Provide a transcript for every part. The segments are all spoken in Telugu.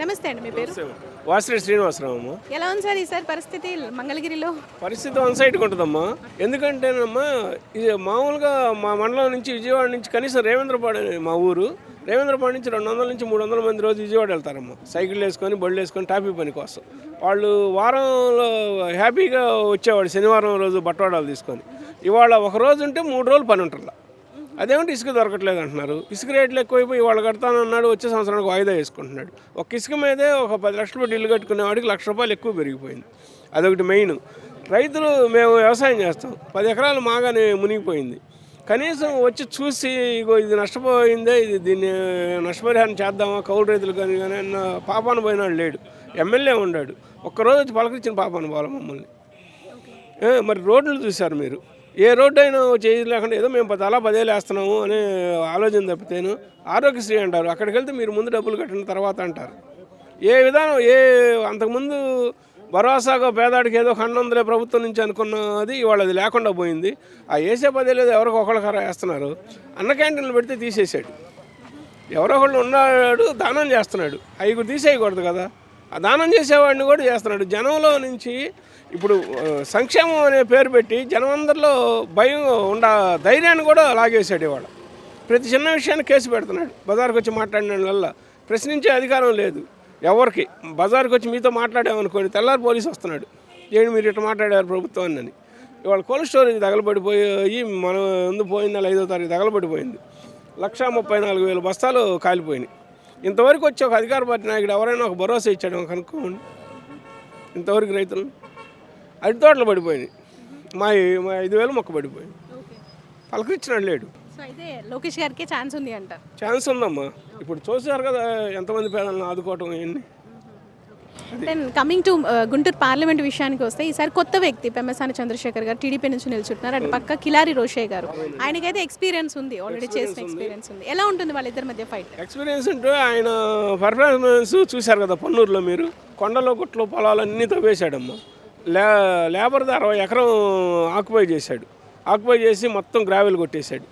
నమస్తే అండి మీ పేరు? వాసిరెడ్డి శ్రీనివాసరావు ఎలా ఉంది సార్ ఈసారి పరిస్థితి మంగళగిరిలో? పరిస్థితి వన్ సైడ్కి ఉంటుందమ్మా ఎందుకంటేనమ్మా ఇది మామూలుగా మా మండలం నుంచి విజయవాడ నుంచి కనీసం రేవేంద్రపాడు మా ఊరు రేవేంద్రపాడు నుంచి రెండు వందల నుంచి మూడు వందల మంది రోజు విజయవాడ వెళ్తారమ్మా. సైకిల్ వేసుకొని బళ్ళు వేసుకొని టాపీ పని కోసం. వాళ్ళు వారంలో హ్యాపీగా వచ్చేవాడు శనివారం రోజు బట్టవాడాలు తీసుకొని. ఇవాళ ఒక రోజు ఉంటే మూడు రోజులు పని ఉంటుందా అదేమంటే ఇసుక దొరకట్లేదు అంటున్నారు. ఇసుక రేట్లు ఎక్కువైపోయి వాళ్ళు కడతానన్నాడు వచ్చే సంవత్సరానికి వాయిదా వేసుకుంటున్నాడు. ఒక ఇసుక మీదే ఒక పది లక్షలు ఇల్లు కట్టుకునేవాడికి లక్ష రూపాయలు ఎక్కువ పెరిగిపోయింది. అదొకటి మెయిన్. రైతులు మేము వ్యవసాయం చేస్తాం. పది ఎకరాలు మాగానే మునిగిపోయింది. కనీసం వచ్చి చూసి ఇగో ఇది నష్టపోయిందే ఇది దీన్ని నష్టపరిహారం చేద్దామా కౌలు రైతులు కానీ కానీ అన్న పాపాను పోయినాడు లేడు. ఎమ్మెల్యే ఉన్నాడు ఒక్కరోజు వచ్చి పలకరించిన పాపాన పోవాలి మమ్మల్ని. మరి రోడ్లు చూశారు మీరు? ఏ రోడ్డు అయినా చేయలేకుండా ఏదో మేము అలా పదేళ్ళు వేస్తున్నాము అనే ఆలోచన తప్పితేను ఆరోగ్యశ్రీ అంటారు. అక్కడికి వెళ్తే మీరు ముందు డబ్బులు కట్టిన తర్వాత అంటారు. ఏ విధానం ఏ అంతకుముందు భరోసాగా పేదాడికి ఏదో కండందులే ప్రభుత్వం నుంచి అనుకున్నది ఇవాళ అది లేకుండా పోయింది. ఆ వేసే పదేళ్ళు ఎవరికి ఒకళ్ళకరా వేస్తున్నారు. అన్న క్యాంటీన్లు పెడితే తీసేసాడు ఎవరో ఒకళ్ళు ఉన్నాడు దానం చేస్తున్నాడు. అవి తీసేయకూడదు కదా. ఆ దానం చేసేవాడిని కూడా చేస్తున్నాడు. జనంలో నుంచి ఇప్పుడు సంక్షేమం అనే పేరు పెట్టి జనమందరిలో భయం ఉండ ధైర్యాన్ని కూడా లాగేసాడు ఇవాళ ప్రతి చిన్న విషయాన్ని కేసు పెడుతున్నాడు. బజార్కి వచ్చి మాట్లాడిన వల్ల ప్రశ్నించే అధికారం లేదు. ఎవరికి? బజార్కి వచ్చి మీతో మాట్లాడామనుకోండి తెల్లారి పోలీసు వస్తున్నాడు. ఏంటి మీరు ఇట్లా మాట్లాడారు ప్రభుత్వాన్ని అని ఇవాళ కోల్డ్ స్టోరేజ్ తగలబడిపోయి మనం ముందు పోయిన నెల ఐదో తారీఖు తగలబడిపోయింది. లక్షా ముప్పై నాలుగు వేల బస్తాలు కాలిపోయినాయి. ఇంతవరకు వచ్చి ఒక అధికార పార్టీ నాయకుడు ఎవరైనా ఒక భరోసా ఇచ్చాడు కనుక్కోండి ఇంతవరకు రైతులు అరటి తోటలు పడిపోయినాయి. మా మా ఐదు వేలు మొక్క పడిపోయింది. పలకరించినాడు లేడు. సో అయితే లోకేష్ గారికి ఛాన్స్ ఉంది అంటారు ఛాన్స్ ఉందమ్మా. ఇప్పుడు చూసారు కదా ఎంతమంది పేదలను ఆదుకోవటం ఇవన్నీ then coming to Guntur parliament విషయానికి వస్తే ఈసారి కొత్త వ్యక్తి పెమ్మసాని చంద్రశేఖర్ గారు టీడీపీ నుంచి నిల్చుంటున్నారు. అటు పక్క కిలారి రోషే గారు. ఆయనకైతే ఎక్స్పీరియన్స్ ఉంది. ఆల్రెడీ చేసిన ఎక్స్పీరియన్స్ ఉంది. ఎలా ఉంటుంది వాళ్ళిద్దరి మధ్య ఫైట్ ఎక్స్పీరియన్స్ ఉంటే ఆయన పర్ఫార్మెన్స్ చూశారు కదా పన్నూరులో మీరు. కొండలో గుట్లో పొలాలన్నీ తవ్వేశాడమ్మా. లే లేబర్ది అరవై ఎకరం ఆక్యుపై చేశాడు. ఆక్యుపై చేసి మొత్తం గ్రావెల్ కొట్టేశాడు.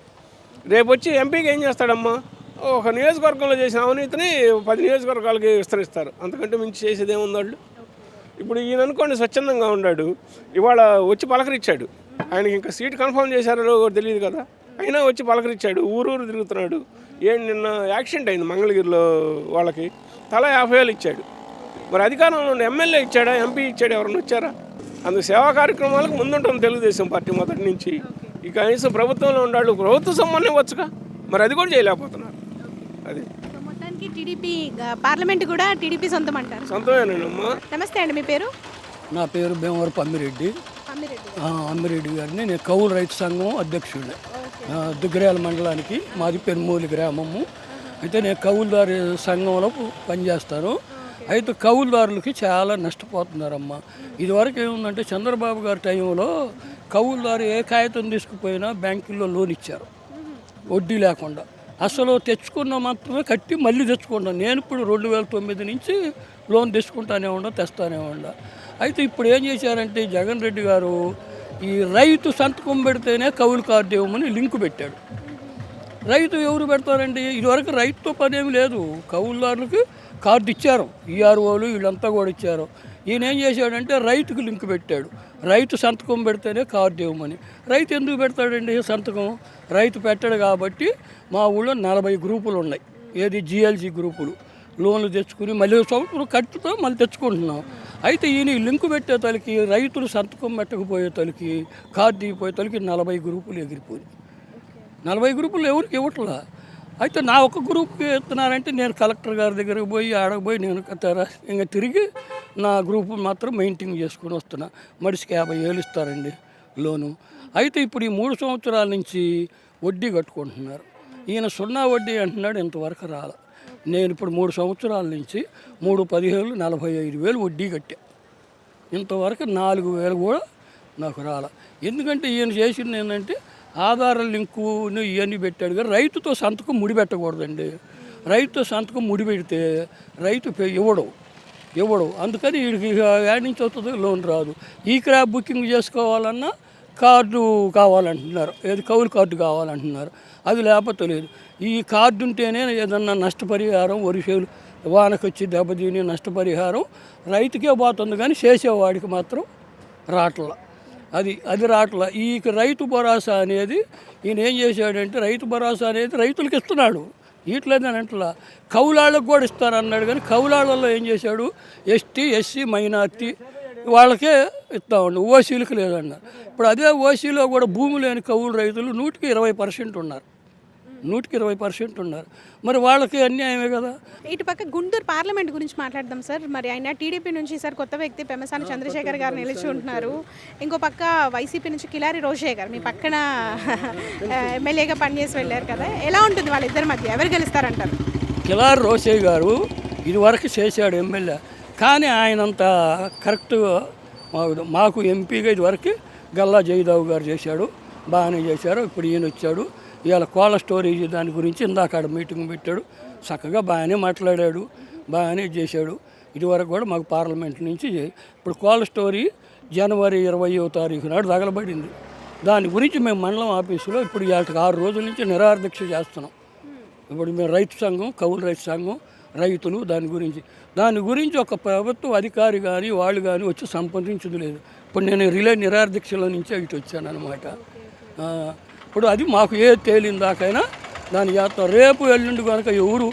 రేపు వచ్చి ఎంపీకి ఏం చేస్తాడమ్మా? ఒక నియోజకవర్గంలో చేసిన అవినీతిని పది నియోజకవర్గాలకి విస్తరిస్తారు. అంతకంటే మించి చేసేది ఏముందాళ్ళు ఇప్పుడు ఈయన అనుకోండి స్వచ్ఛందంగా ఉన్నాడు. ఇవాళ వచ్చి పలకరించాడు ఆయనకి ఇంకా సీట్ కన్ఫర్మ్ చేశారో కూడా తెలియదు కదా? అయినా వచ్చి పలకరించాడు ఊరూరు తిరుగుతున్నాడు. ఏం నిన్న యాక్సిడెంట్ అయింది మంగళగిరిలో వాళ్ళకి. తల యాభై వేలు ఇచ్చాడు. మరి అధికారంలో ఉన్న ఎమ్మెల్యే ఇచ్చాడా ఎంపీ ఇచ్చాడు ఎవరైనా వచ్చారా? అందుకు సేవా కార్యక్రమాలకు ముందుంటుంది తెలుగుదేశం పార్టీ మొదటి నుంచి. ఈ కనీసం ప్రభుత్వంలో ఉన్నాడు ప్రభుత్వ సొమ్మనే వచ్చుగా మరి అది కూడా చేయలేకపోతున్నారు. అది. టీడీపీ పార్లమెంట్ కూడా టీడీపీ సొంతం అంటారు సొంతమేనమ్మా నమస్తే అండి మీ పేరు? నా పేరు భీమవరపు అమ్మిరెడ్డి అమ్మిరెడ్డి గారిని నేను కౌలు రైతు సంఘం అధ్యక్షుడిని. ఆ, దుగ్గరేల మండలానికి మాది పెనుమూలి గ్రామము. అయితే నేను కౌలుదారు సంఘంలో పనిచేస్తాను. అయితే కౌలుదారులకి చాలా నష్టపోతున్నారమ్మా. ఇదివరకు ఏముందంటే చంద్రబాబు గారి టైంలో కౌలుదారు ఏ కాగితం తీసుకుపోయినా బ్యాంకుల్లో లోన్ ఇచ్చారు. వడ్డీ లేకుండా. అసలు తెచ్చుకున్న మాత్రమే కట్టి మళ్ళీ తెచ్చుకుంటాను నేను ఇప్పుడు రెండు వేల తొమ్మిది నుంచి లోన్ తెచ్చుకుంటానే ఉండ తెస్తానే ఉండ అయితే ఇప్పుడు ఏం చేశారంటే జగన్ రెడ్డి గారు ఈ రైతు సంతకం పెడితేనే కౌలు కార్డు ఇవ్వమని లింక్ పెట్టాడు. రైతు ఎవరు పెడతారండి? ఇదివరకు రైతుతో పని లేదు. కౌలుదారులకి కార్డు ఇచ్చారు. ఈఆర్ఓలు వీళ్ళంతా కూడా ఇచ్చారు. ఈయన ఏం చేశాడంటే రైతుకు లింక్ పెట్టాడు. రైతు సంతకం పెడితేనే కార్డు ఇవ్వమని. రైతు ఎందుకు పెడతాడండి సంతకం? రైతు పెట్టాడు కాబట్టి మా ఊళ్ళో నలభై గ్రూపులు ఉన్నాయి. ఏది జిఎల్జీ గ్రూపులు. లోన్లు తెచ్చుకుని మళ్ళీ సంవత్సరం కట్టుతో మళ్ళీ తెచ్చుకుంటున్నాం. అయితే ఈయన ఈ లింకు పెట్టే తలకి రైతులు సంతకం పెట్టకపోయే తలకి కార్డు ఇవ్వపోయే తలకి నలభై గ్రూపులు ఎగిరిపోయి నలభై గ్రూపులు ఎవరికి ఇవ్వట్లా? అయితే నా ఒక గ్రూప్కి ఇస్తున్నారంటే నేను కలెక్టర్ గారి దగ్గరకు పోయి ఆడకు పోయి నేను కట్టారా ఇంకా తిరిగి నా గ్రూప్ మాత్రం మెయింటైన్ చేసుకుని వస్తున్నా. మనిషికి యాభై వేలు ఇస్తారండి లోను. అయితే ఇప్పుడు ఈ మూడు సంవత్సరాల నుంచి వడ్డీ కట్టుకుంటున్నారు. ఈయన సున్నా వడ్డీ అంటున్నాడు ఇంతవరకు రాల. నేను ఇప్పుడు మూడు సంవత్సరాల నుంచి మూడు పదిహేను నలభై ఐదు వేలు వడ్డీ కట్టా. ఇంతవరకు నాలుగు వేలు కూడా నాకు రాల. ఎందుకంటే ఈయన చేసింది ఏంటంటే ఆధార లింకును ఇవన్నీ పెట్టాడు కానీ రైతుతో సంతకం ముడిపెట్టకూడదండి. రైతుతో సంతకం ముడిపెడితే రైతు ఇవ్వడు ఇవ్వడు. అందుకని వీడికి యాడ్ నుంచి వస్తుంది లోన్ రాదు. ఈ క్రాప్ బుకింగ్ చేసుకోవాలన్నా కార్డు కావాలంటున్నారు. ఏది కౌలు కార్డు కావాలంటున్నారు. అది లేకపోతే లేదు. ఈ కార్డు ఉంటేనే ఏదన్నా నష్టపరిహారం వరి చేలు వానకు వచ్చి దెబ్బతిని నష్టపరిహారం రైతుకే పోతుంది కానీ చేసేవాడికి మాత్రం రాట్ల. అది అది రాట్ల. ఈ రైతు భరోసా అనేది ఈయన ఏం చేశాడంటే రైతు భరోసా అనేది రైతులకు ఇస్తున్నాడు. ఇట్లేదని అంటలా. కౌలాళ్ళకు కూడా ఇస్తారన్నాడు కానీ కౌలాళ్ళల్లో ఏం చేశాడు? ఎస్టీ ఎస్సీ మైనార్టీ వాళ్ళకే ఇస్తామండి ఓసీలకు లేదన్నారు. ఇప్పుడు అదే ఓసీలో కూడా భూమి లేని కౌలు రైతులు నూటికి ఇరవై పర్సెంట్ ఉన్నారు. నూటికి ఇరవై పర్సెంట్ ఉన్నారు. మరి వాళ్ళకి అన్యాయమే కదా? ఇటు పక్క గుంటూరు పార్లమెంట్ గురించి మాట్లాడదాం సార్. మరి ఆయన టీడీపీ నుంచి సార్ కొత్త వ్యక్తి పెమ్మసాని చంద్రశేఖర్ గారు నిలిచి ఉంటున్నారు. ఇంకో పక్క వైసీపీ నుంచి కిలారి రోషయ్య గారు మీ పక్కన ఎమ్మెల్యేగా పనిచేసి వెళ్ళారు కదా. ఎలా ఉంటుంది వాళ్ళిద్దరి మధ్య? ఎవరు గెలుస్తారంటారు? కిలార్ రోసయ్య గారు ఇదివరకు చేశాడు ఎమ్మెల్యే. కానీ ఆయనంత కరెక్ట్గా మాకు మాకు ఎంపీగా ఇదివరకు గల్లా జయదేవ్ గారు చేశాడు. బాగానే చేశారు. ఇప్పుడు ఈయన వచ్చాడు. ఇవాళ కోళ్ళ స్టోరేజ్ దాని గురించి ఇందాక మీటింగ్ పెట్టాడు. చక్కగా బాగానే మాట్లాడాడు బాగానే చేశాడు. ఇదివరకు కూడా మాకు పార్లమెంట్ నుంచి ఇప్పుడు కోళ్ళ స్టోరీ జనవరి ఇరవయో తారీఖు నాడు తగలబడింది. దాని గురించి మేము మండలం ఆఫీసులో ఇప్పుడు ఇవాళకి ఆరు రోజుల నుంచి నిరాదీక్ష చేస్తున్నాం. ఇప్పుడు మేము రైతు సంఘం కౌలు రైతు సంఘం రైతులు దాని గురించి. దాని గురించి ఒక ప్రభుత్వ అధికారి కానీ వాళ్ళు కానీ వచ్చి సంప్రదించదు లేదు. ఇప్పుడు నేను రిలే నిరాదీక్షల నుంచి ఇటు వచ్చాను అనమాట ఇప్పుడు అది మాకు ఏ తేలిన దాకైనా దాని చేస్తాం రేపు ఎల్లుండి కనుక ఎవరు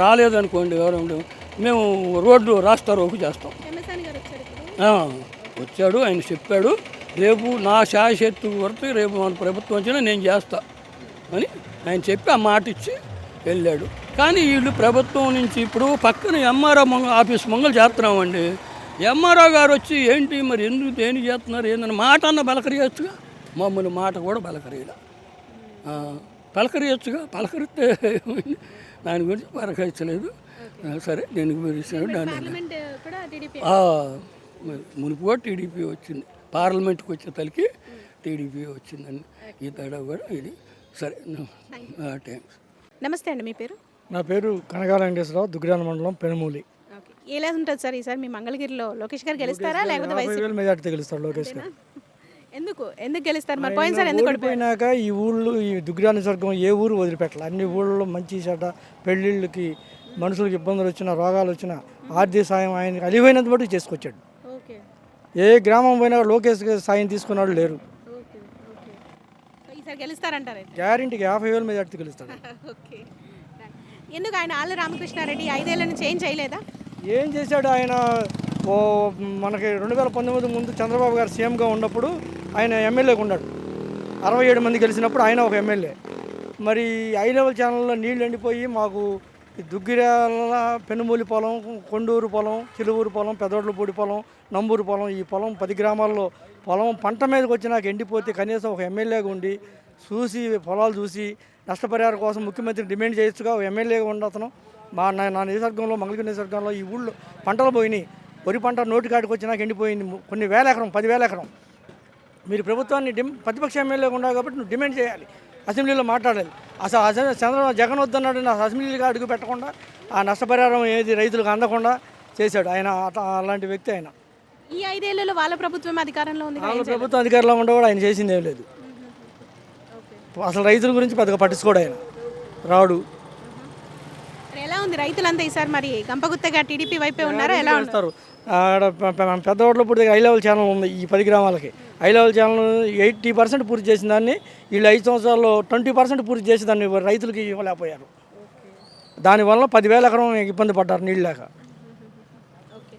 రాలేదనుకోండి ఎవరు మేము రోడ్డు రాస్తా రోకు చేస్తాం. వచ్చాడు ఆయన చెప్పాడు రేపు నా శాశక్తి వరకు రేపు మన ప్రభుత్వం వచ్చినా నేను చేస్తా అని ఆయన చెప్పి ఆ మాట ఇచ్చి వెళ్ళాడు. కానీ వీళ్ళు ప్రభుత్వం నుంచి ఇప్పుడు పక్కన ఎంఆర్ఓ మంగ ఆఫీస్ మంగళ చేస్తున్నామండి. ఎంఆర్ఓ గారు వచ్చి ఏంటి మరి ఎందుకు దేని చేస్తున్నారు ఏందని మాట అన్న బలకరియచ్చుగా? మమ్మల్ని మాట కూడా బలకరియలే. పలకరియచ్చుగా పలకరిస్తే? దాని గురించి పలకరించలేదు. సరే దీనికి గురించి దాన్ని పార్లమెంట్ కూడా టీడీపీ ఆ, మరి మునుపు కూడా టీడీపీ వచ్చింది. పార్లమెంట్కి వచ్చే తలకి టీడీపీ వచ్చిందని ఈ తేడా కూడా ఇది. సరే థ్యాంక్స్ నమస్తే అండి మీ పేరు? నా పేరు కనకాల వెంకటేశ్వరరావు దుగ్గిరాల మండలం పెనుమూలి. ఎలా ఉంటుంది సార్ ఈసారి మీ మంగళగిరిలో? లోకేష్ గారు గెలుస్తారా? లేకపోతే మెజార్టీ గెలుస్తాడు లోకేష్ గారు. ఎందుకు? ఎందుకు గెలుస్తారు? మరి పోయినసారి ఎందుకు ఓడిపోయారు? ఓడిపోయినాక ఈ ఊళ్ళు ఈ దుగ్గిరాల నిసర్గం ఏ ఊరు వదిలిపెట్టాలి? అన్ని ఊళ్ళలో మంచి చెడ్డ పెళ్ళిళ్ళకి మనుషులకు ఇబ్బందులు వచ్చినా రోగాలు వచ్చినా ఆర్థిక సాయం ఆయన అలివైనంత మటుకు చేసుకొచ్చాడు. ఓకే. ఏ గ్రామం పోయినా లోకేష్ గారి సాయం తీసుకున్నాడు లేరు. Okay okay. సో ఈసారి గెలుస్తారంటారు గ్యారింటీకి యాభై వేలు మెజార్టీ గెలుస్తాడు. ఓకే. ఎందుకు ఆయన ఆళ్ళ రామకృష్ణారెడ్డి ఐదేళ్ళ నుంచి ఏం చేయలేదా? ఏం చేశాడు ఆయన? ఓ మనకి రెండు వేల పంతొమ్మిది ముందు చంద్రబాబు గారు సీఎంగా ఉన్నప్పుడు ఆయన ఎమ్మెల్యేగా ఉన్నాడు. అరవై ఏడు మంది గెలిచినప్పుడు ఆయన ఒక ఎమ్మెల్యే. మరి ఐ లెవెల్ ఛానల్లో నీళ్ళు ఎండిపోయి మాకు దుగ్గిరాల పెనుమూలి పొలం కొండూరు పొలం చిలువూరు పొలం పెదోడ్లపూడి పొలం నంబూరు పొలం ఈ పొలం పది గ్రామాల్లో పొలం పంట మీదకి వచ్చి నాకు ఎండిపోతే కనీసం ఒక ఎమ్మెల్యేగా ఉండి చూసి పొలాలు చూసి నష్టపరిహారం కోసం ముఖ్యమంత్రి డిమాండ్ చేయొచ్చుగా ఒక ఎమ్మెల్యేగా ఉండతను మా నా నా నిసర్గంలో మంగళగిరి నిసర్గంలో ఈ ఊళ్ళో పంటలు పోయినాయి. వరి పంట నోటి కాడికి వచ్చి నాకు ఎండిపోయింది. కొన్ని వేల ఎకరం పదివేల ఎకరం. మీరు ప్రభుత్వాన్ని డిమ్ ప్రతిపక్ష ఎమ్మెల్యేగా ఉన్నావు కాబట్టి నువ్వు డిమాండ్ చేయాలి. అసెంబ్లీలో మాట్లాడాలి అసలు అసెంబ్లీ చంద్రబాబు జగన్ వద్దన్నాడు నా అసెంబ్లీగా అడుగు పెట్టకుండా ఆ నష్టపరిహారం ఏది రైతులకు అందకుండా చేశాడు. ఆయన అలాంటి వ్యక్తి ఆయన. ఈ ఐదేళ్ళలో వాళ్ళ ప్రభుత్వం అధికారంలో ఉంది వాళ్ళ. ప్రభుత్వం అధికారంలో ఉండే కూడా ఆయన చేసింది లేదు. అసలు రైతుల గురించి పెద్దగా పట్టించుకోడు ఆయన. రాడు. ఎలా ఉంది రైతులంతా ఈసారి మరి గంపగుత్తగా టీడీపీ వైపే ఉన్నారా? ఎలా చేస్తారు ఆడ పెద్ద ఓట్ల పూర్తిగా ఐ లెవెల్ ఛానల్ ఉంది ఈ పది గ్రామాలకి. I level channel eighty percent పూర్తి చేసిన దాన్ని వీళ్ళు ఐదు సంవత్సరాల్లో ట్వంటీ పర్సెంట్ పూర్తి చేసి దాన్ని రైతులకి ఇవ్వలేకపోయారు. దానివల్ల పదివేల ఎకరం ఇబ్బంది పడ్డారు నీళ్ళు లేక ఓకే.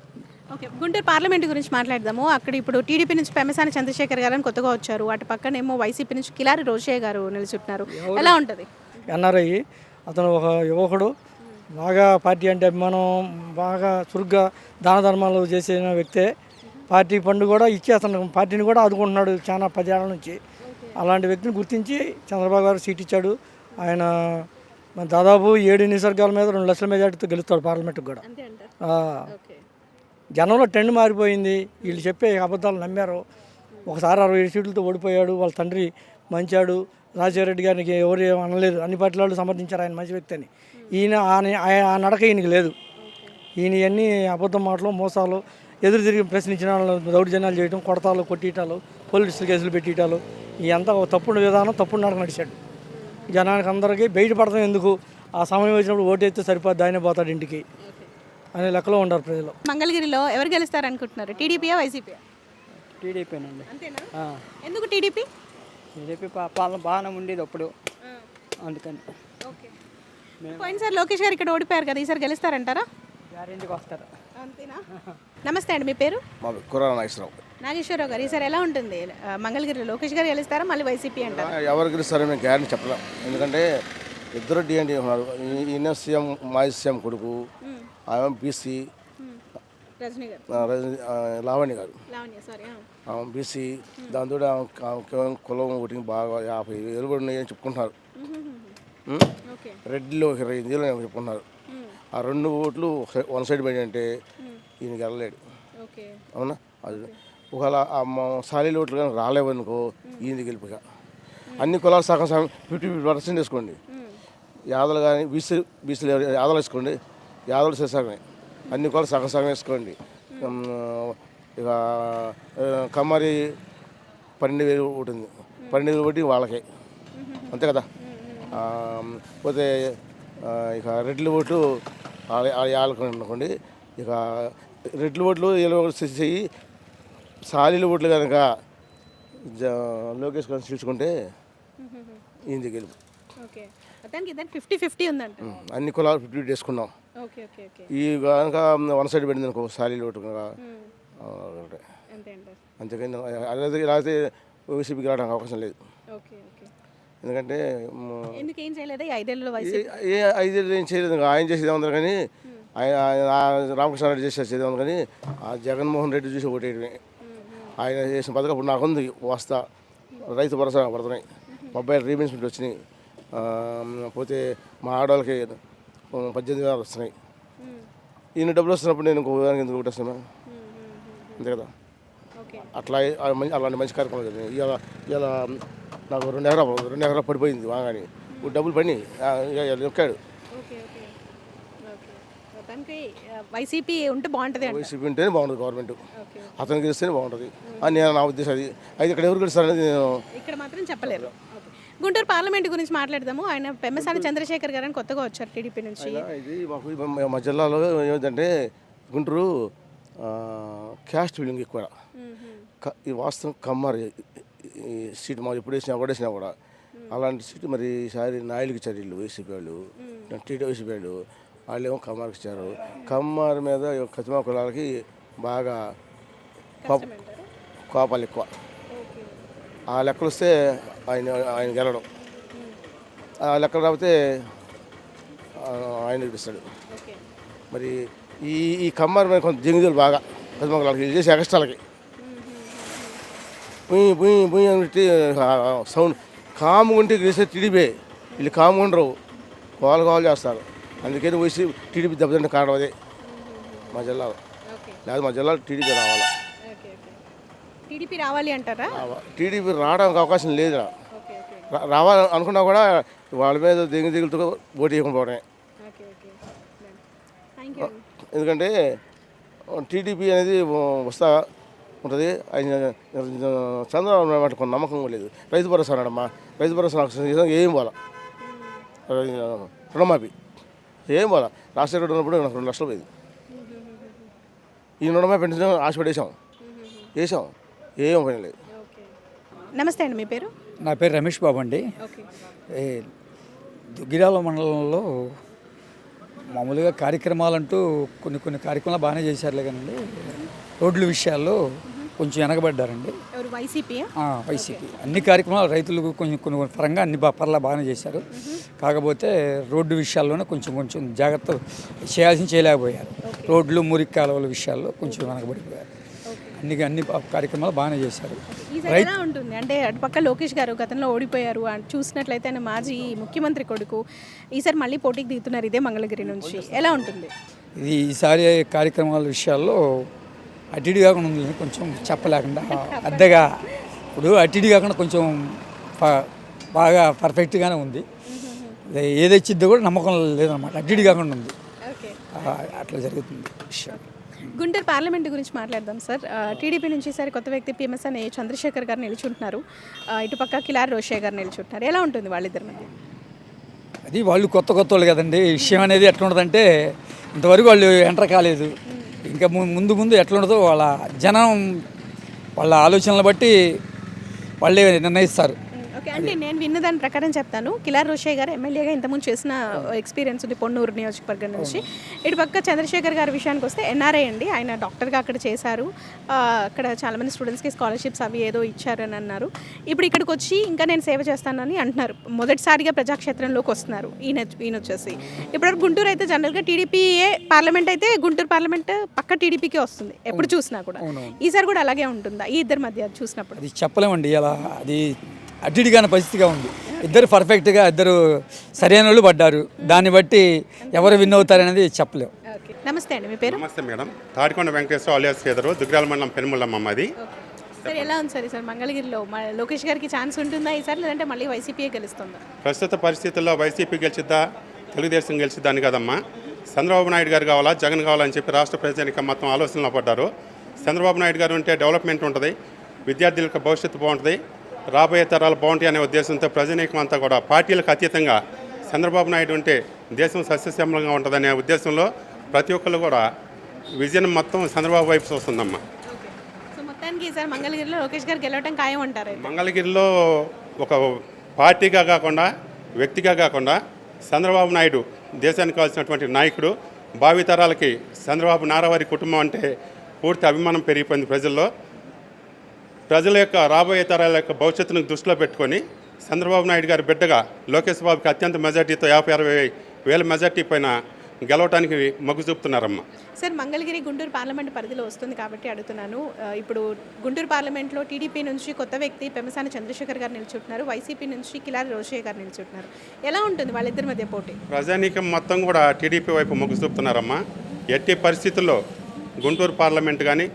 ఓకే గుంటూరు పార్లమెంట్ గురించి మాట్లాడదాము. అక్కడ ఇప్పుడు టీడీపీ నుంచి పెమ్మసాని చంద్రశేఖర్ గారు అని కొత్తగా వచ్చారు. అటు పక్కనేమో వైసీపీ నుంచి కిలారి రోషయ్య గారు నిలుచుంటున్నారు ఎలా ఉంటుంది? ఎన్ఆర్ఐ. అతను ఒక యువకుడు. బాగా పార్టీ అంటే అభిమానం బాగా చురుగ్గా దాన ధర్మాలు చేసిన వ్యక్తే. పార్టీ ఫండ్ కూడా ఇచ్చి అతను పార్టీని కూడా ఆదుకుంటున్నాడు చాలా పదేళ్ళ నుంచి. అలాంటి వ్యక్తిని గుర్తించి చంద్రబాబు గారు సీట్ ఇచ్చాడు. ఆయన దాదాపు ఏడు నిసర్గాల మీద రెండు లక్షల మెజార్టీతో గెలుస్తాడు పార్లమెంట్కి కూడా. జనంలో ట్రెండ్ మారిపోయింది. వీళ్ళు చెప్పే అబద్ధాలు నమ్మారు. ఒకసారి అరవై ఏడు సీట్లతో ఓడిపోయాడు. వాళ్ళ తండ్రి మంచాడు. రాజశేఖర రెడ్డి గారికి ఎవరు అనలేదు. అన్ని పార్టీల వాళ్ళు సమర్థించారు. ఆయన మంచి వ్యక్తి అని. ఈయన ఆయన- ఆయన- ఆ నడక ఈయనకి లేదు. ఈయన అన్ని అబద్ధం మాటలు మోసాలు ఎదురు తిరిగి ప్రశ్నించిన వాళ్ళని దౌర్జన్యాలు చేయడం కొడతాలు కొట్టిటాలు పోలీసులు కేసులు పెట్టిటాలు ఇదంతా ఒక తప్పుడు విధానం తప్పుడు నడక నడిచాడు. జనానికి అందరికీ బయటపడతాం ఎందుకు? ఆ సమయం వచ్చినప్పుడు ఓటు వేస్తే సరిపోద్ది ఆయనే పోతాడు ఇంటికి అనే లెక్కలో ఉంటారు ప్రజలు. మంగళగిరిలో ఎవరు గెలుస్తారు అనుకుంటున్నారు టీడీపీయా వైసీపీయా? టీడీపీనండి. అంతేనా? ఎందుకు టీడీపీ? టీడీపీ పా- పాలన బాగానే ఉండేది అప్పుడు. అందుకని. ఓకే. పోయినసారి లోకేష్ గారు ఇక్కడ ఓడిపోయారు కదా ఈసారి గెలుస్తారంటారా? గ్యారెంటీకి వస్తారు. అంతేనా? నమస్తే అండి మీ పేరు? మా కుర్రా నాగేశ్వరరావు. నాగేశ్వరరావు గారు ఈసారి ఎలా ఉంటుంది? ఆ, మంగళగిరిలో లోకేష్ గారు గెలుస్తారా మళ్ళీ వైసీపీ అంటారా? ఎవరు గెలుస్తారో మేము గ్యారెంటీ చెప్పలేం. ఎందుకంటే ఇద్దరు డిఎన్టీ ఉన్నారు. ఈయన సీఎం మాజీ సీఎం కొడుకు ఆమె బీసీ రజనీ గారు. లావణ్య గారు. లావణ్య సారీ ఆమె బీసీ దాంతో ఆమె కులం ఒకటి బాగా యాభై వేలు కూడా ఉన్నాయని చెప్పుకుంటున్నారు. ఎనిమిది వేలు చెప్పుకుంటున్నారు ఆ రెండు ఓట్లు వన్ సైడ్ పడి అంటే ఈయన గెలలేడు అవునా? అది ఒకవేళ ఆ సాలీల ఓట్లు కానీ రాలేవనుకో ఈయన గెలుపుగా అన్ని కులాలు సగం సగం ఫిఫ్టీ ఫిఫ్టీ పర్సెంట్ వేసుకోండి. యాదలు కానీ బీసీ బీసీలు యాదలు వేసుకోండి. యాదవులు సగమే అన్ని కులాలు సగం సగం వేసుకోండి. ఇక కమ్మరి పన్నెండు వేలు ఒకటి ఉంది పన్నెండు వేలు ఒకటి వాళ్ళకే. అంతే కదా? పోతే ఇక రెడ్ల ఓట్లు అనుకోండి ఇక రెడ్ల ఓట్లు ఏళ్ళు చెయ్యి సాలీల ఓట్లు కనుక లోకేష్ గారిని తీసుకుంటే ఈయన గెలుపు ఫిఫ్టీ ఫిఫ్టీ ఉందంట. అన్ని కులాలు ఫిఫ్టీ వేసుకున్నాం ఓకే ఓకే ఈ కనుక వన్ సైడ్ పడింది అనుకో సాలీల ఓటు కనుక. అంతేకాని అదే లేకపోతే వైసీపీకి రావడానికి అవకాశం లేదు. ఎందుకంటే ఎందుకు ఏం చేయలేదా ఐదేళ్ళు ఏం చేయలేదు. ఆయన చేసేది ఏమన్నారు కానీ ఆయన ఆ రామకృష్ణారెడ్డి చేసేది ఏమన్నారు కానీ ఆ జగన్మోహన్ రెడ్డి చూసి ఓటేయడమే. ఆయన చేసిన పథకం ఇప్పుడు నాకుంది వస్తా. రైతు భరోసా పడుతున్నాయి. మొబైల్ రీబెన్స్మెంట్ వచ్చినాయి. పోతే మా ఆడవాళ్ళకి పద్దెనిమిది వేలు వస్తున్నాయి. ఈయన డబ్బులు వస్తున్నప్పుడు నేను ఇంకో దానికి ఎందుకు ఒకటి వస్తున్నా? అంతే కదా? అట్లా అలాంటి మంచి కార్యక్రమాలు జరిగినాయి. ఇవాళ ఇవాళ నాకు రెండు ఎకరాలు రెండు ఎకరాలు పడిపోయింది వాగాని. ఇప్పుడు డబ్బులు పడి ఎక్కాడు వైసీపీ ఉంటే బాగుంటుంది వైసీపీ ఉంటేనే బాగుంటుంది గవర్నమెంట్. అతను గెలిస్తేనే బాగుంటుంది. అని నేను నా ఉద్దేశం అది. అయితే ఇక్కడ ఎవరు గెలుస్తారనేది నేను ఇక్కడ మాత్రం చెప్పలేరు. గుంటూరు పార్లమెంట్ గురించి మాట్లాడదాము. ఆయన పెమ్మసాని చంద్రశేఖర్ గారు అని కొత్తగా వచ్చారు టీడీపీ నుంచి. ఇది మాకు మా- జిల్లాలో ఏమిటంటే గుంటూరు క్యాస్ట్ ఫీలింగ్ ఎక్కువ. ఈ వాస్తవం కమ్మారు. సీట్ మాకు ఎప్పుడు వేసినా కూడా వేసినా కూడా. అలాంటి సీటు మరి ఈసారి నాయుడికి ఇచ్చారు వీళ్ళు వైసీపీ వాళ్ళు. టీడీ వైసీపీ వాళ్ళు. వాళ్ళు ఏమో కమ్మారికి ఇచ్చారు. కమ్మారు మీద కతిమా కులాలకి బాగా కోప- కోపాలు ఎక్కువ. ఆ లెక్కలు వస్తే ఆయన ఆయన గెలవడం. ఆ లెక్కలు రాకపోతే ఆయన ఓకే. మరి ఈ ఈ కమ్మారు మీద కొంత జింగిదులు బాగా. కతిమా చేసే ఎక్స్ట్రాలకి. పుయ్యి పుయ్యి పుయ్యి అని సౌండ్. కాము ఉంటే గెలిస్తే టీడీపీ. వీళ్ళు కాము ఉండరు. కోలు కోలు చేస్తారు. అందుకని వచ్చి టీడీపీ దెబ్బతింటే కారణం అదే. మా జిల్లాలో. లేదా మా జిల్లాలో టీడీపీ రావాలా? టీడీపీ రావాలి అంటారా? టీడీపీ రావడానికి అవకాశం లేదు రావాలి అనుకున్నా కూడా వాళ్ళ మీద దిగు దిగులతో ఓటు వేయకుండా పోవడమే ఓకే ఓకే. థ్యాంక్ యూ ఎందుకంటే టీడీపీ అనేది వస్తా ఉంటుంది. ఆయన చంద్రబాబు నాయుడు కొంత నమ్మకం లేదు. రైతు భరోసా అన్నాడమ్మా. రైతు భరోసా నాకు ఏం పోలా. రుణమాఫీ. ఏం పోలా. రాజశేఖర్ ఉన్నప్పుడు నాకు రెండు లక్షలు పోయింది. ఈ రుణమాఫీ పెంచిన ఆశపడి వేసాం ఏం పని లేదు. ఓకే నమస్తే అండి మీ పేరు? నా పేరు రమేష్ బాబు అండి. దుగ్గిరాల మండలంలో మామూలుగా కార్యక్రమాలంటూ కొన్ని కొన్ని కార్యక్రమాలు బాగానే చేశారులే కానండి. రోడ్ల విషయాల్లో కొంచెం వెనకబడ్డారండి ఎవరు వైసీపీ వైసీపీ. అన్ని కార్యక్రమాలు రైతులకు కొంచెం కొన్ని కొన్ని పరంగా అన్ని పర్లా బాగానే చేశారు. కాకపోతే రోడ్డు విషయాల్లోనే కొంచెం కొంచెం జాగ్రత్త చేయాల్సింది చేయలేకపోయారు. రోడ్లు మురికి కాలువల విషయాల్లో కొంచెం వెనకబడిపోయారు. అన్ని అన్ని కార్యక్రమాలు బాగానే చేశారు. ఎలా ఉంటుంది? అంటే అటు పక్క లోకేష్ గారు గతంలో ఓడిపోయారు. అని చూసినట్లయితే ఆయన మాజీ ముఖ్యమంత్రి కొడుకు ఈసారి మళ్ళీ పోటీకి దిగుతున్నారు ఇదే మంగళగిరి నుంచి. ఎలా ఉంటుంది? ఇది ఈసారి కార్యక్రమాల విషయాల్లో అటు ఇటు కాకుండా ఉంది కొంచెం చెప్పలేకుండా పెద్దగా ఇప్పుడు అటు ఇటు కాకుండా కొంచెం బాగా పర్ఫెక్ట్గానే ఉంది. ఏది వచ్చిద్దో కూడా నమ్మకం లేదనమాట. అటు ఇటు కాకుండా ఉంది. అట్లా జరుగుతుంది విషయం. గుంటూరు పార్లమెంట్ గురించి మాట్లాడదాం సార్. టీడీపీ నుంచి ఈసారి కొత్త వ్యక్తి పిఎంఎస్ అనే చంద్రశేఖర్ గారు నిలుచుంటున్నారు. ఇటుపక్క కిలారి రోషే గారు నిలుచుంటున్నారు. ఎలా ఉంటుంది వాళ్ళిద్దరి మధ్య? అది వాళ్ళు కొత్త కొత్త వాళ్ళు కదండి. విషయం అనేది ఎట్లా ఉంటుందంటే ఇంతవరకు వాళ్ళు ఎంటర్ కాలేదు. ఇంకా ముందు ముందు ఎట్లుంటుందో వాళ్ళ జనం వాళ్ళ ఆలోచనలు బట్టి వాళ్ళే నిర్ణయిస్తారు. ఓకే అంటే నేను విన్న దాని ప్రకారం చెప్తాను. కిలార్ రోషయ్య గారు ఎమ్మెల్యేగా ఇంతకుముందు చేసిన ఎక్స్పీరియన్స్ ఉంది పొన్నూరు నియోజకవర్గం నుంచి. ఇటు పక్క చంద్రశేఖర్ గారి విషయానికి వస్తే ఎన్ఆర్ఐ అండి. ఆయన డాక్టర్గా అక్కడ చేశారు. అక్కడ చాలామంది స్టూడెంట్స్కి స్కాలర్షిప్స్ అవి ఏదో ఇచ్చారని అన్నారు. ఇప్పుడు ఇక్కడికి వచ్చి ఇంకా నేను సేవ చేస్తానని అంటున్నారు. మొదటిసారిగా ప్రజాక్షేత్రంలోకి వస్తున్నారు ఈయన ఈయన వచ్చేసి. ఇప్పుడు గుంటూరు అయితే జనరల్గా టీడీపీఏ పార్లమెంట్ అయితే గుంటూరు పార్లమెంట్ పక్క టీడీపీకే వస్తుంది. ఎప్పుడు చూసినా కూడా. ఈసారి కూడా అలాగే ఉంటుందా? ఈ ఇద్దరి మధ్య చూసినప్పుడు. అది చెప్పలేమండి. అలా అది అడ్డిడిగాని పరిస్థితిగా ఉంది. ఇద్దరు పర్ఫెక్ట్గా ఇద్దరు సరైన వాళ్ళు పడ్డారు. దాన్ని బట్టి ఎవరు విన్ అవుతారనేది చెప్పలేము ఓకే. నమస్తే అండి మీ పేరు? నమస్తే మేడం. తాడికొండ వెంకటేశ్వర ఆలియాస్ శ్రీధరు దుగ్రాల మండలం పెనుముళ్ళమ్మ మాది సార్ ఎలా ఉంది సార్ ఈసారి మంగళగిరిలో? మ- లోకేష్ గారికి ఛాన్స్ ఉంటుందా ఈసారి లేదంటే మళ్ళీ వైసీపీఏ గెలుస్తుందా? ప్రస్తుత పరిస్థితుల్లో వైసీపీ గెలిచిద్దా తెలుగుదేశం గెలిచిద్దా అని కదమ్మా. చంద్రబాబు నాయుడు గారు కావాలా జగన్ కావాలని చెప్పి రాష్ట్ర ప్రజానికి మొత్తం ఆలోచనలో పడ్డారు. చంద్రబాబు నాయుడు గారు ఉంటే డెవలప్మెంట్ ఉంటుంది విద్యార్థులకు భవిష్యత్తు బాగుంటుంది. రాబోయే తరాలు బాగుంటాయి అనే ఉద్దేశంతో ప్రజానీకం అంతా కూడా పార్టీలకు అతీతంగా చంద్రబాబు నాయుడు ఉంటే దేశం సస్యశ్యామలంగా ఉంటుందనే ఉద్దేశంలో ప్రతి ఒక్కళ్ళు కూడా విజయం మొత్తం చంద్రబాబు వైపు చూస్తుందమ్మా. ఈసారి మంగళగిరిలో లోకేష్ గారు గెలవడం ఖాయం అంటారు మంగళగిరిలో ఒక పార్టీగా కాకుండా వ్యక్తిగా కాకుండా చంద్రబాబు నాయుడు దేశానికి కావాల్సినటువంటి నాయకుడు భావితరాలకి చంద్రబాబు నారావారి కుటుంబం అంటే పూర్తి అభిమానం పెరిగిపోయింది ప్రజల్లో. ప్రజల యొక్క రాబోయే తరాల యొక్క భవిష్యత్తును దృష్టిలో పెట్టుకొని చంద్రబాబు నాయుడు గారి బిడ్డగా లోకేష్ బాబుకి అత్యంత మెజార్టీతో యాభై అరవై వేల మెజార్టీ పైన గెలవటానికి మొగ్గు చూపుతున్నారమ్మ. సార్ మంగళగిరి గుంటూరు పార్లమెంట్ పరిధిలో వస్తుంది కాబట్టి అడుగుతున్నాను. ఇప్పుడు గుంటూరు పార్లమెంట్లో టీడీపీ నుంచి కొత్త వ్యక్తి పెమసాని చంద్రశేఖర్ గారు నిల్చుంటున్నారు. వైసీపీ నుంచి కిలారి రోషయ్య గారు నిల్చుంటున్నారు. ఎలా ఉంటుంది వాళ్ళిద్దరి మధ్య పోటీ? ప్రజానీకం మొత్తం కూడా టీడీపీ వైపు మొగ్గు చూపుతున్నారమ్మా. ఎట్టి పరిస్థితుల్లో గుంటూరు పార్లమెంట్ కానీ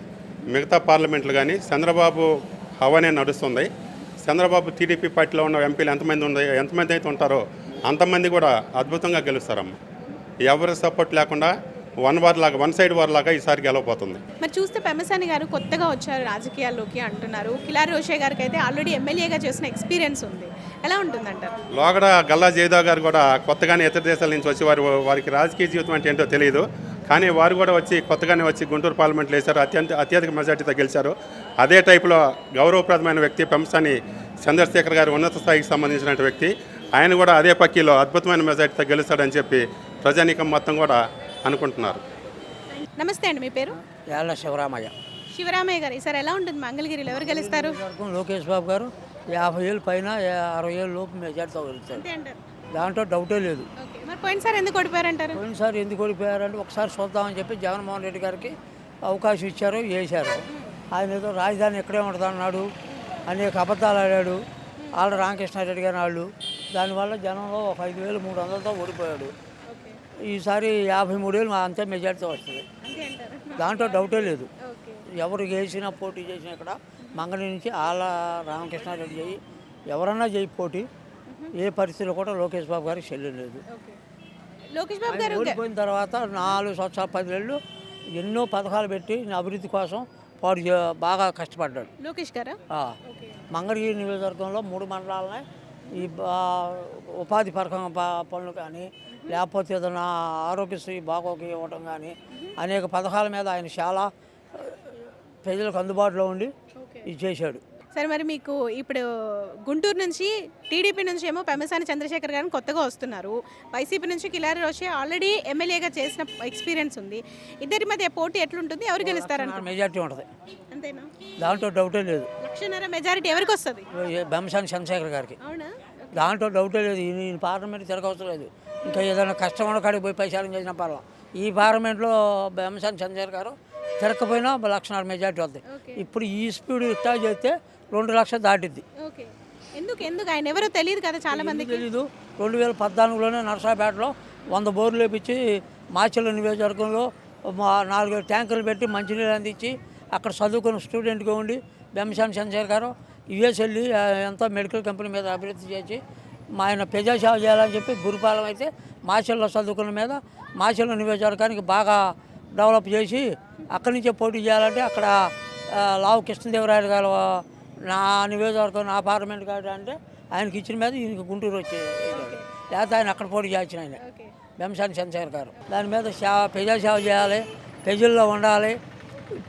మిగతా పార్లమెంట్లు కానీ చంద్రబాబు హవానే నడుస్తుంది. చంద్రబాబు టీడీపీ పార్టీలో ఉన్న ఎంపీలు ఎంతమంది ఉంది ఎంతమంది అయితే ఉంటారో అంతమంది కూడా అద్భుతంగా గెలుస్తారమ్మా. ఎవరి సపోర్ట్ లేకుండా వన్ వార్ లాగా వన్ సైడ్ వార్ లాగా ఈసారి గెలవబోతుంది. మరి చూస్తే పెమసాని గారు కొత్తగా వచ్చారు రాజకీయాల్లోకి అంటున్నారు. కిలారి రోషయ్య గారికి అయితే ఆల్రెడీ ఎమ్మెల్యేగా చేసిన ఎక్స్పీరియన్స్ ఉంది. ఎలా ఉంటుందంటారు? లోగడ గల్లా జయదేవ్ గారు కూడా కొత్తగానే ఇతర దేశాల నుంచి వచ్చి వారు వారికి రాజకీయ జీవితం అంటే ఏంటో తెలియదు. కానీ వారు కూడా వచ్చి కొత్తగానే వచ్చి గుంటూరు పార్లమెంట్లో వేశారు. అత్యంత అత్యధిక మెజార్టీతో గెలిచారు. అదే టైపులో గౌరవప్రదమైన వ్యక్తి పెంసాని చంద్రశేఖర్ గారి ఉన్నత స్థాయికి సంబంధించిన వ్యక్తి. ఆయన కూడా అదే పక్కీలో అద్భుతమైన మెజార్టీతో గెలుస్తాడని చెప్పి ప్రజానీకం మొత్తం కూడా అనుకుంటున్నారు. నమస్తే అండి మీ పేరు? యాళ్ళ శివరామయ్య. శివరామయ్య గారు ఈసారి ఎలా ఉంటుంది మంగళగిరిలో? ఎవరు గెలుస్తారు? లోకేష్ బాబు గారు యాభై ఏళ్ళు పైన అరవై ఏళ్ళు లోపు మెజార్టీతో గెలుస్తారు. దాంట్లో డౌటే లేదు. మరి పోయినసారి ఎందుకు ఓడిపోయారంటారు? పోయినసారి ఎందుకు ఓడిపోయారంటే ఒకసారి చూద్దామని చెప్పి జగన్మోహన్ రెడ్డి గారికి అవకాశం ఇచ్చారు వేశారు ఆయన ఏదో రాజధాని ఎక్కడే ఉంటుంది అన్నాడు అనేక అబద్ధాలు ఆడాడు. ఆళ్ళ రామకృష్ణారెడ్డి గారి వాళ్ళు దానివల్ల జనంలో ఒక ఐదు వేలు మూడు వందలతో ఓడిపోయాడు. ఈసారి యాభై మూడేళ్ళు అంతే మెజార్టీతో వస్తుంది. దాంట్లో డౌటే లేదు. ఎవరు చేసినా పోటీ చేసినా ఇక్కడ మంగళ నుంచి ఆళ్ళ రామకృష్ణారెడ్డి చేయి. ఎవరన్నా చేయి పోటీ. ఏ పరిస్థితిలో కూడా లోకేష్ బాబు గారికి చెల్లలేదు ఓకే. లోకేష్ బాబు గారు ఓడిపోయిన తర్వాత నాలుగు సంవత్సరాల పదివేళ్ళు ఎన్నో పథకాలు పెట్టి నా అభివృద్ధి కోసం వాడు బాగా కష్టపడ్డాడు. లోకేష్ గారా. మంగళగిరి నియోజకవర్గంలో మూడు మండలాలని ఈ ఉపాధి పథకం పనులు కానీ లేకపోతే ఏదైనా ఆరోగ్యశ్రీ బాగోకి ఇవ్వటం కానీ అనేక పథకాల మీద ఆయన చాలా ప్రజలకు అందుబాటులో ఉండి ఇది చేశాడు. సరే మరి మీకు ఇప్పుడు గుంటూరు నుంచి టీడీపీ నుంచి ఏమో పెమసాని చంద్రశేఖర్ గారు కొత్తగా వస్తున్నారు. వైసీపీ నుంచి కిలారి రోషే ఆల్రెడీ ఎమ్మెల్యేగా చేసిన ఎక్స్పీరియన్స్ ఉంది. ఇద్దరి మధ్య పోటీ ఎట్లుంటుంది? ఎవరు గెలుస్తారని మెజార్టీ ఉంటుంది. అంతేనా? దాంట్లో డౌటే లేదు. లక్షన్నర మెజారిటీ ఎవరికి వస్తుంది? బెంసాని చంద్రశేఖర్ గారికి. అవునా? దాంట్లో డౌటే లేదు. ఈయన పార్లమెంట్ తిరగవసరం లేదు. ఇంకా ఏదైనా కష్టం ఉన్న కాడికి పోయి పరిశీలన చేసిన పర్వాలేదు. ఈ పార్లమెంట్లో బెంసాని చంద్రశేఖర్ గారు తిరగకపోయినా లక్షన్నర మెజార్టీ వస్తుంది ఇప్పుడు ఈ స్పీడ్ ఇట్టా చేస్తే రెండు లక్షలు దాటిద్ది. ఓకే. ఎందుకు ఎందుకు? ఆయన ఎవరో తెలియదు కదా చాలా మందికి. తెలీదు? రెండు వేల పద్నాలుగులోనే నర్సాపేటలో వంద బోర్లు వేపించి మాచల నియోజకవర్గంలో మా నాలుగు ట్యాంకులు పెట్టి మంచినీళ్ళు అందించి అక్కడ చదువుకున్న స్టూడెంట్గా ఉండి బెంసాని చంద్రశేఖర్ గారు యుఎస్ వెళ్ళి ఆ, ఎంతో మెడికల్ కంపెనీ మీద అభివృద్ధి చేసి మా ఆయన ప్రజాసేవ చేయాలని చెప్పి గురుపాలెం అయితే మాచల్లో చదువుకున్న మీద మాచల్ల నియోజకవర్గానికి బాగా డెవలప్ చేసి అక్కడి నుంచే పోటీ చేయాలంటే అక్కడ లావు కృష్ణదేవరాయలు గారు నా నియోజకవర్గం నా పార్లమెంట్ కాదు అంటే ఆయనకి ఇచ్చిన మీద ఈయనకి గుంటూరు వచ్చి లేకపోతే ఆయన అక్కడ పోటీ చేసిన ఆయన. బెంసాని చంద్రశేఖర్ గారు. దాని మీద సేవ ప్రజాసేవ చేయాలి ప్రజల్లో ఉండాలి.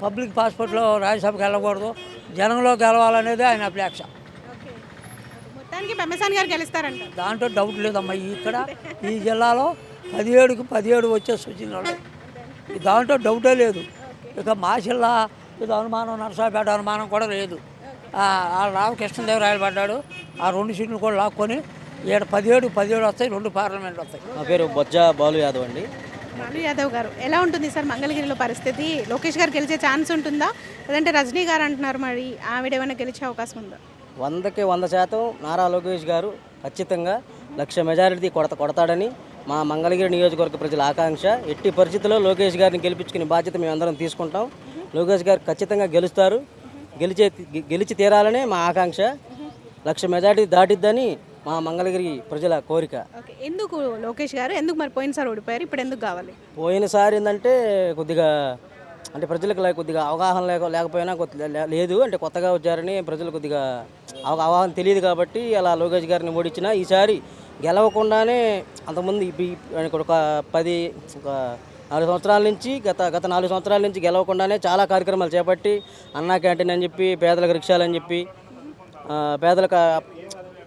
పబ్లిక్ పాస్పోర్ట్లో రాజ్యసభకి వెళ్ళకూడదు. జనంలో గెలవాలనేది ఆయన అపేక్ష మొత్తానికి పెమ్మసాని గారు గెలుస్తారంట. దాంట్లో డౌట్ లేదమ్మా ఇక్కడ ఈ జిల్లాలో పదిహేడుకి పదిహేడు వచ్చే సూచనలు దాంట్లో డౌటే లేదు. ఇక మా జిల్లా ఇది అనుమానం నరసాపేట అనుమానం కూడా లేదు. రామకృష్ణదేవరాయలు పడ్డాడు ఆ రెండు సీట్లు కూడా లాక్కొని ఇక్కడ పదిహేడు పదిహేడు వస్తాయి రెండు పార్లమెంట్ వస్తాయి. నా పేరు బొజ్జ బాలు యాదవ్ అండి. బాలు యాదవ్ గారు ఎలా ఉంటుంది సార్ మంగళగిరిలో పరిస్థితి? లోకేష్ గారు గెలిచే ఛాన్స్ ఉంటుందా? లేదంటే రజనీ గారు అంటున్నారు మరి ఆవిడ ఏమైనా గెలిచే అవకాశం ఉందా? వందకి వంద శాతం నారా లోకేష్ గారు ఖచ్చితంగా లక్ష మెజారిటీ కొడత కొడతాడని మా మంగళగిరి నియోజకవర్గ ప్రజల ఆకాంక్ష. ఎట్టి పరిస్థితుల్లో లోకేష్ గారిని గెలిపించుకునే బాధ్యత మేమందరం తీసుకుంటాం. లోకేష్ గారు ఖచ్చితంగా గెలుస్తారు. గెలిచే గెలిచి తీరాలనే మా ఆకాంక్ష. లక్ష మెజారిటీ దాటిద్దని మా మంగళగిరి ప్రజల కోరిక. ఓకే ఎందుకు లోకేష్ గారు? ఎందుకు మరి పోయినసారి ఓడిపోయారు? ఇప్పుడు ఎందుకు కావాలి? పోయినసారి ఏంటంటే కొద్దిగా అంటే ప్రజలకు కొద్దిగా అవగాహన లేక లేకపోయినా లేదు. అంటే కొత్తగా వచ్చారని ప్రజలు కొద్దిగా అవ- అవగాహన తెలియదు కాబట్టి అలా లోకేష్ గారిని ఓడించిన ఈసారి గెలవకుండానే అంతకుముందు ఇప్పు- ఇప్పు- ఒక పది ఒక నాలుగు సంవత్సరాల నుంచి గత గత నాలుగు సంవత్సరాల నుంచి గెలవకుండానే చాలా కార్యక్రమాలు చేపట్టి అన్నా క్యాంటీన్ అని చెప్పి పేదలకు రిక్షాలు అని చెప్పి పేదలకు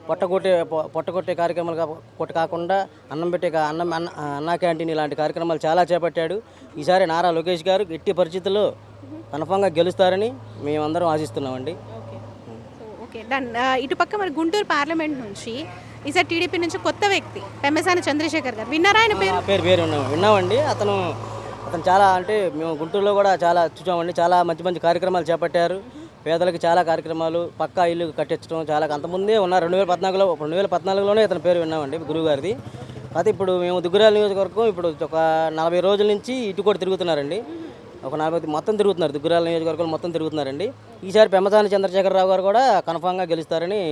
పొట్టగొట్టే పొట్టగొట్టే కార్యక్రమాలు కా- కొట్ట కాకుండా అన్నం పెట్టే అన్నం అన్న అన్నా క్యాంటీన్ ఇలాంటి కార్యక్రమాలు చాలా చేపట్టాడు. ఈసారి నారా లోకేష్ గారు ఎట్టి పరిస్థితుల్లో కన్ఫామ్గా గెలుస్తారని మేమందరం ఆశిస్తున్నామండి. ఓకే. డన్ ఇటు పక్క మరి గుంటూరు పార్లమెంట్ నుంచి ఈసారి టీడీపీ నుంచి కొత్త వ్యక్తి పెమ్మసాని చంద్రశేఖర్ గారు. విన్నారా ఆయన పేరు? పేరు పేరు విన్నాం విన్నామండి. అతను అతను చాలా అంటే మేము గుంటూరులో కూడా చాలా చూసామండి. చాలా మంచి మంచి కార్యక్రమాలు చేపట్టారు. పేదలకు చాలా కార్యక్రమాలు పక్కా ఇల్లు కట్టించడం చాలా అంతకుముందే ఉన్నారు. రెండు వేల పద్నాలుగులో రెండు వేల పద్నాలుగులోనే ఇతని పేరు విన్నామండి గురువు గారిది అయితే ఇప్పుడు మేము దుగ్గురాల నియోజకవర్గం ఇప్పుడు ఒక నలభై రోజుల నుంచి ఇటు కూడా తిరుగుతున్నారండి. ఒక నలభై మొత్తం తిరుగుతున్నారు. దుగ్గురాల నియోజకవర్గం మొత్తం తిరుగుతున్నారండి. ఈసారి పెమ్మసాని చంద్రశేఖరరావు గారు కూడా కన్ఫామ్గా గెలుస్తారని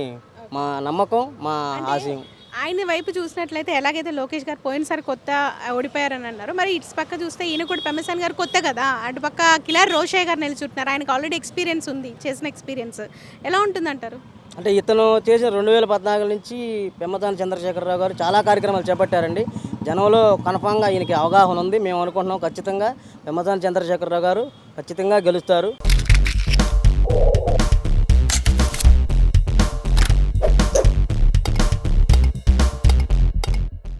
మా నమ్మకం మా ఆశయం. ఆయన వైపు చూసినట్లయితే ఎలాగైతే లోకేష్ గారు పోయినసారి కొత్త ఓడిపోయారని అన్నారు మరి ఇటు పక్క చూస్తే ఈయన కూడా పెమ్మసాని గారు కొత్త కదా అటు పక్క కిలార్ రోషయ్య గారు నిలుచుంటున్నారు ఆయనకు ఆల్రెడీ ఎక్స్పీరియన్స్ ఉంది చేసిన ఎక్స్పీరియన్స్ ఎలా ఉంటుందంటారు? అంటే ఇతను చేసిన రెండు వేల పద్నాలుగు నుంచి పెమ్మతాని చంద్రశేఖరరావు గారు చాలా కార్యక్రమాలు చేపట్టారండి. జనంలో కన్ఫామ్గా ఈయనకి అవగాహన ఉంది. మేము అనుకుంటున్నాం ఖచ్చితంగా పెమ్మతాని చంద్రశేఖరరావు గారు ఖచ్చితంగా గెలుస్తారు.